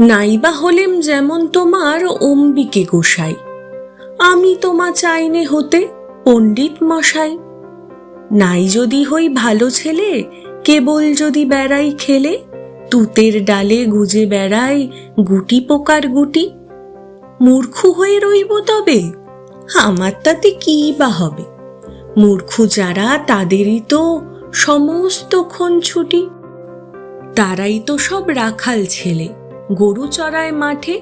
নাইবা হলেম যেমন তোমার অম্বিকে গোসাই, আমি তোমা চাইনে হতে পণ্ডিত মশাই। নাই যদি হই ভালো ছেলে, কেবল যদি বেড়াই খেলে, তুতের ডালে গুজে বেড়াই গুটি পোকার গুটি। মূর্খু হয়ে রইব তবে, আমার তাতে কি বা হবে? মূর্খু যারা তাদেরই তো সমস্তক্ষণ ছুটি, তারাই তো সব রাখাল ছেলে। গরু চড়ায় মাঠে,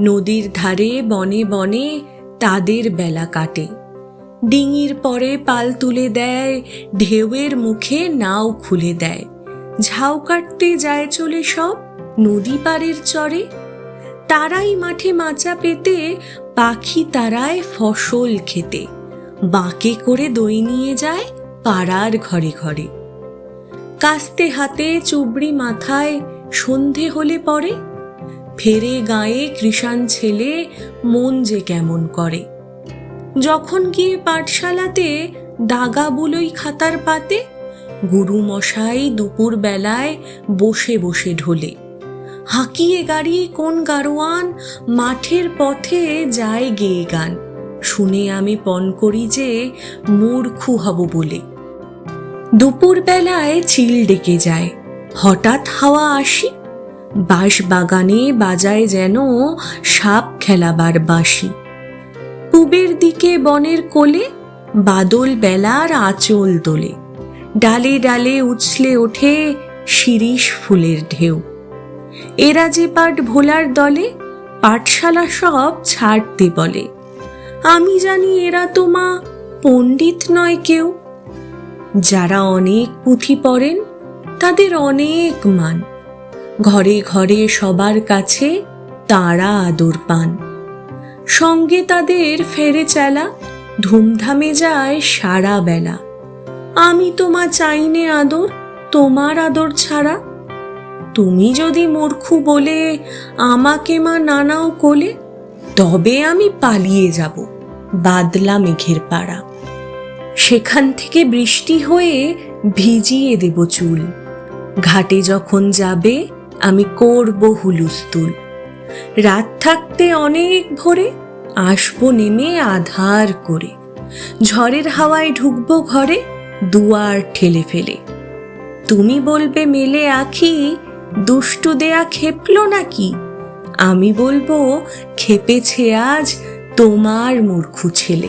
নদীর ধারে বনে বনে তাদের বেলা কাটে। ডিঙির পরে পাল তুলে দেয়, ঢেউয়ের মুখে নাও খুলে দেয়। ঝাউ কাটতে যায় চলে সব, নদী পাড়ের চরে। তারাই মাঠে মাচা পেতে, পাখি তারায় ফসল খেতে। বাঁকে করে দই নিয়ে যায় পাড়ার ঘরে ঘরে। কাস্তে হাতে চুবড়ি মাথায় সন্ধে হলে পরে ফেরে গায়ে কৃষাণ ছেলে মন যে কেমন করে। যখন গিয়ে পাঠশালাতে দাগা বুলোই খাতার পাতে গুরু মশাই দুপুর বেলায় বসে বসে ঢোলে। হাঁকিয়ে গাড়ি কোন গারোয়ান, মাঠের পথে যায় গেয়ে গান। শুনে আমি পণ করি যে মূর্খু হব বলে। দুপুর বেলায় চিল ডেকে যায়। হঠাৎ হাওয়া আসি বাঁশ বাগানে বাজায় যেন সাপ খেলাবার বাঁশি। পূবের দিকে বনের কোলে, বাদল বেলার আঁচল দোলে ডালে ডালে উছলে ওঠে শিরিষ ফুলের ঢেউ। এরা যে পাট ভোলার দলে, পাঠশালা সব ছাড়তে বলে। আমি জানি এরা তো মা পণ্ডিত নয় কেউ। যারা অনেক পুঁথি পড়েন, তাদের অনেক মান। ঘরে ঘরে সবার কাছে তারা আদর পান। সঙ্গে তাদের ফেরে চেলা, ধুমধামে যায় সারা বেলা। আমি তোমা চাইনে আদর, তোমার আদর ছাড়া। তুমি যদি মূর্খু বলে আমাকে মা নানাও কোলে, তবে আমি পালিয়ে যাব বাদলা মেঘের পাড়া। সেখান থেকে বৃষ্টি হয়ে ভিজিয়ে দেব চুল। ঘাটে যখন যাবে আমি করব হুলুস্তুল রাত থাকতে অনেক ভোরে আসব নেমে আধার করে। ঝড়ের হাওয়ায় ঢুকবো ঘরে দুয়ার ঠেলে ফেলে। তুমি বলবে মেলে আখি, দুষ্টু দেয়া খেপলো নাকি? আমি বলব খেপেছে আজ তোমার মূর্খু ছেলে।